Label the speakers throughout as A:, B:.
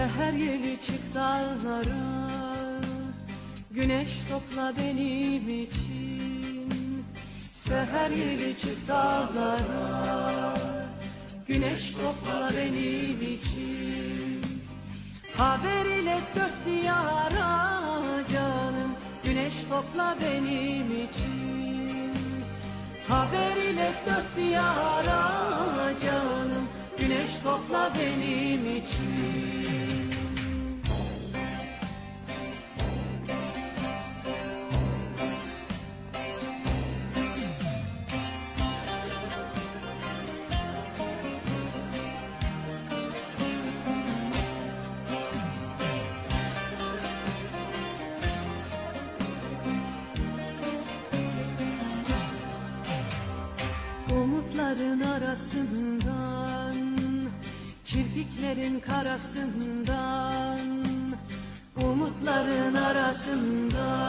A: Seher yeli çık dağlara. Güneş topla benim için. Seher yeli çık dağlara. Güneş topla benim için. Haber ile dört diyara canım. Güneş topla benim için. Haber ile dört diyara canım. Güneş topla benim için Umutların arasından Kirpiklerin karasından Umutların arasından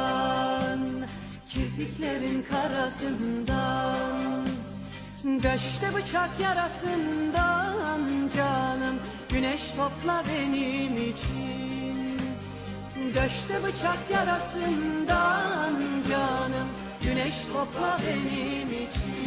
A: Kirpiklerin karasından Göçte bıçak yarasından canım Güneş topla benim için. Göçte bıçak yarasından canım Güneş topla benim için